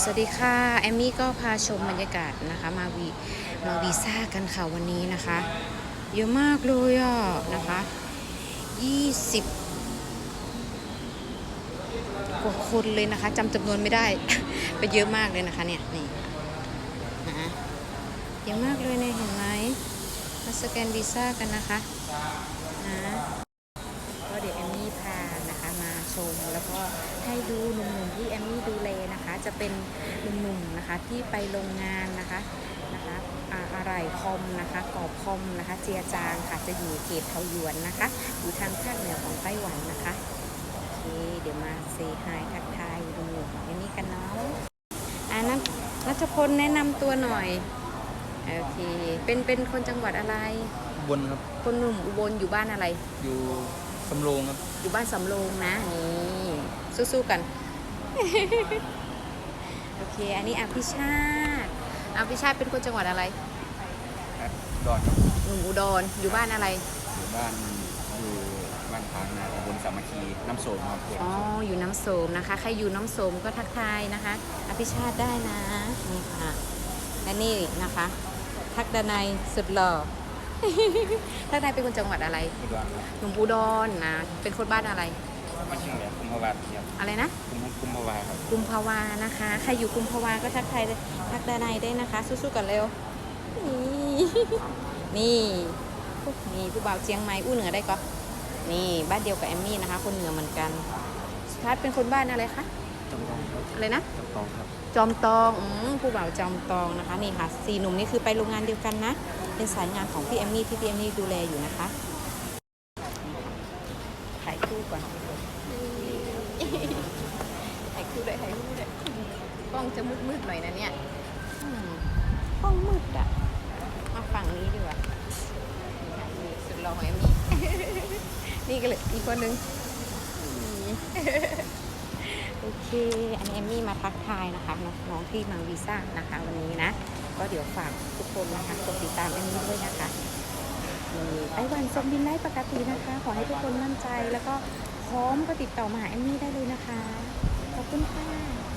สวัสดีค่ะแอมมี่ก็พาชมบรรยากาศนะคะ มาวีมาวีซ่ากันค่ะวันนี้นะคะ เยอะมากเลยอะนะคะ20กว่าคนเลยนะคะจำจำนวนไม่ได้ ไปเยอะมากเลยนะคะเนี่ยนี่นะเยอะมากเลยเนี่ยเห็นไหมมาสแกนวีซ่ากันนะคะนะก็เดี๋ยวแอมมี่พานะคะมาชมแล้วก็ให้ดูหนุ่ม ที่แอมมี่ดูแลนะคะ จะเป็นหนุ่มๆนะคะที่ไปโรงงานนะคะนะคะอ่าอะไรคอมนะคะกอบคอมนะคะ เจียจางค่ะจะอยู่เขตเทาหยวนนะคะอยู่ทางภาคเหนือของไต้หวันนะคะโอเคเดี๋ยวมาเซฮายทักทายหนุ่มๆอันนี้กันเนาะอ่านัทนัทพลแนะนำตัวหน่อยโอเคเป็นเป็นคนจังหวัดอะไรบนครับคนหนุ่มอุบลอยู่บ้านอะไร อยู่สำโรงครับ อยู่บ้านสำโรงนะนี่สู้ๆกัน โอเค อันนี้อภิชาติอภิชาติเป็นคนจังหวัดอะไรดอนครับหนุ่มอุดรอยู่บ้านอะไร อยู่บ้านอยู่บ้านพางนาตำบลสามัคคีน้ำโสมครับอ๋อ อยู่น้ำโสมนะคะ ใครอยู่น้ำโสมก็ทักทายนะคะ อภิชาติได้นะนี่ค่ะและนี่นะคะ ทักดนัยสุดหล่อ ทักดนัยเป็นคนจังหวัดอะไรอุดรครับหนุ่มอุดรนะ เป็นคนบ้านอะไร มาเชียงแหลมกุมภาวาครับอะไรนะ กุมกุมภาวาครับกุมภาวานะคะ ใครอยู่กุมภาวาก็ทักทายทักดานายได้นะคะ สู้ๆกันเร็ว นี่นี่นี่ผู้บ่าวเชียงใหม่อู้เหนือได้ก็นี่บ้านเดียวกับแอมมี่นะคะ คนเหนือเหมือนกันสุทัศน์เป็นคนบ้านอะไรคะจำตองครับอะไรนะจำตองครับจอมตองอืมผู้บ่าวจอมตองนะคะนี่ค่ะสี่หนุ่มนี่คือไปโรงงานเดียวกันนะ เป็นสายงานของพี่แอมมี่ที่พี่แอมมี่ดูแลอยู่นะคะถ่ายคู่ ก่อนถ่ายคู่ด้วยถ่ายคู่ด้วยกล้องจะมืดๆหน่อยนะเนี่ยอืมกล้องมืดอะมาฝั่งนี้ดีกว่านี่ค่ะนี่สุดหล่อของแอมมี่ นี่ก็เลยอีกคนนึงนี่โอเค อันนี้เอมมี่มาทักทายนะคะน้องน้องที่มาวีซ่านะคะวันนี้นะ ก็เดี๋ยวฝากทุกคนนะคะกดติดตามเอมมี่ด้วยนะคะนี่ไต้หวันส่งบินได้ปกตินะคะ ขอให้ทุกคนมั่นใจแล้วก็ พร้อมก็ติดต่อมาหาเอมมี่ได้เลยนะคะ ขอบคุณค่ะ